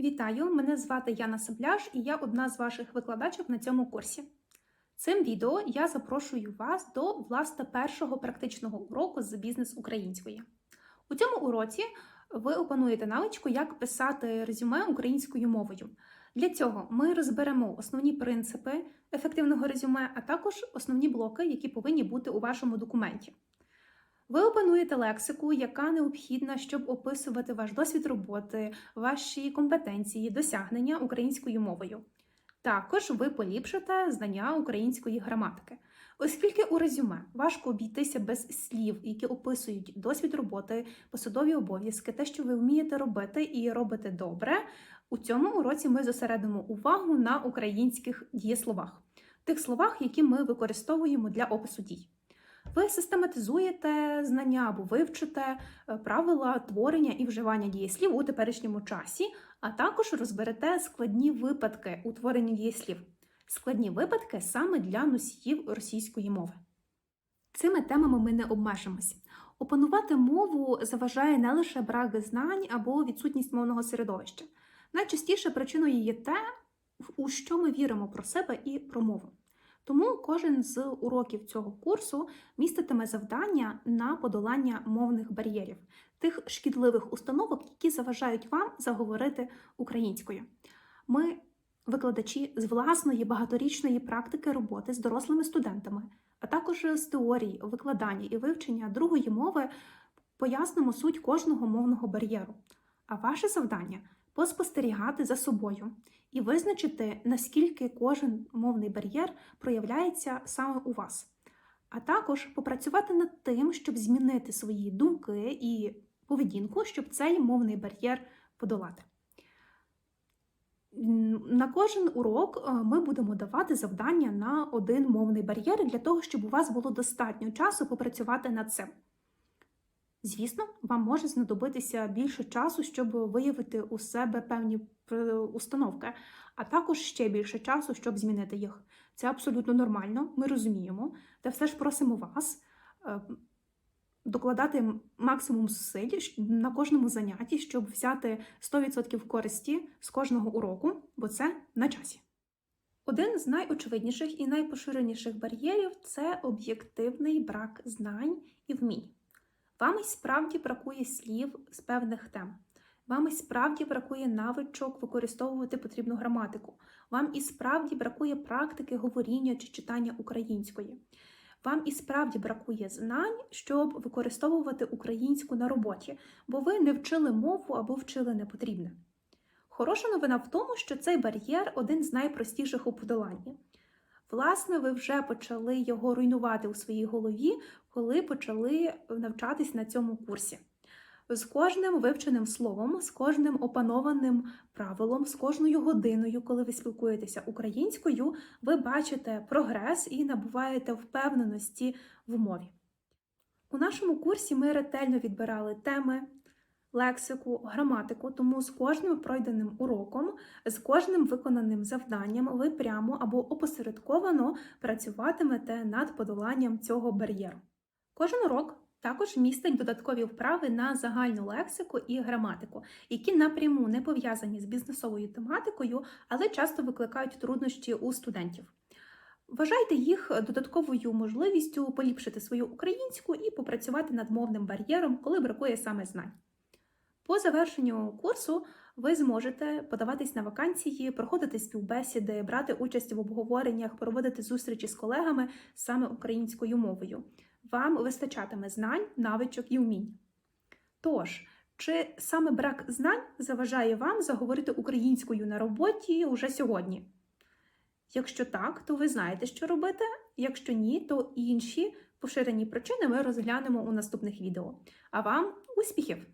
Вітаю! Мене звати Яна Сабляш і я одна з ваших викладачок на цьому курсі. Цим відео я запрошую вас до власне першого практичного уроку з бізнес української. У цьому уроці ви опануєте навичку, як писати резюме українською мовою. Для цього ми розберемо основні принципи ефективного резюме, а також основні блоки, які повинні бути у вашому документі. Ви опануєте лексику, яка необхідна, щоб описувати ваш досвід роботи, ваші компетенції, досягнення українською мовою. Також ви поліпшите знання української граматики. Оскільки у резюме важко обійтися без слів, які описують досвід роботи, посадові обов'язки, те, що ви вмієте робити і робите добре, у цьому уроці ми зосередимо увагу на українських дієсловах, тих словах, які ми використовуємо для опису дій. Ви систематизуєте знання або вивчите е, правила творення і вживання дієслів у теперішньому часі, а також розберете складні випадки у дієслів. Складні випадки саме для носіїв російської мови. Цими темами ми не обмежимося. Опанувати мову заважає не лише брак знань або відсутність мовного середовища. Найчастіше причиною є те, у що ми віримо про себе і про мову. Тому кожен з уроків цього курсу міститиме завдання на подолання мовних бар'єрів, тих шкідливих установок, які заважають вам заговорити українською. Ми, викладачі з власної багаторічної практики роботи з дорослими студентами, а також з теорії, викладання і вивчення другої мови, пояснимо суть кожного мовного бар'єру. А ваше завдання поспостерігати за собою і визначити, наскільки кожен мовний бар'єр проявляється саме у вас, а також попрацювати над тим, щоб змінити свої думки і поведінку, щоб цей мовний бар'єр подолати. На кожен урок е, ми будемо давати завдання на один мовний бар'єр для того, щоб у вас було достатньо часу попрацювати над цим. Звісно, вам може знадобитися більше часу, щоб виявити у себе певні е, установки, а також ще більше часу, щоб змінити їх. Це абсолютно нормально, ми розуміємо, та все ж просимо вас е, докладати максимум зусиль на кожному занятті, щоб взяти 100% користі з кожного уроку, бо це на часі. Один з найочевидніших і найпоширеніших бар'єрів це об'єктивний брак знань і вмінь. Вам і справді бракує слів з певних тем. Вам і справді бракує навичок використовувати потрібну граматику. Вам і справді бракує практики говоріння чи читання української. Вам і справді бракує знань, щоб використовувати українську на роботі, бо ви не вчили мову або вчили непотрібне. Хороша новина в тому, що цей бар'єр один з найпростіших у подоланні. Власне, ви вже почали його руйнувати у своїй голові, коли почали навчатись на цьому курсі. З кожним вивченим словом, з кожним опанованим правилом, з кожною годиною, коли ви спілкуєтеся українською, ви бачите прогрес і набуваєте впевненості в мові. У нашому курсі ми ретельно відбирали теми, лексику, граматику, тому з кожним пройденим уроком, з кожним виконаним завданням ви прямо або опосередковано працюватимете над подоланням цього бар'єру. Кожен урок також містить додаткові вправи на загальну лексику і граматику, які напряму не пов'язані з бізнесовою тематикою, але часто викликають труднощі у студентів. Вважайте їх додатковою можливістю поліпшити свою українську і попрацювати над мовним бар'єром, коли бракує саме знань. По завершенню курсу ви зможете подаватись на вакансії, проходити співбесіди, брати участь в обговореннях, проводити зустрічі з колегами саме українською мовою. Вам вистачатиме знань, навичок і вмінь. Тож, чи саме брак знань заважає вам заговорити українською на роботі уже сьогодні? Якщо так, то ви знаєте, що робити. Якщо ні, то інші поширені причини ми розглянемо у наступних відео. А вам успіхів!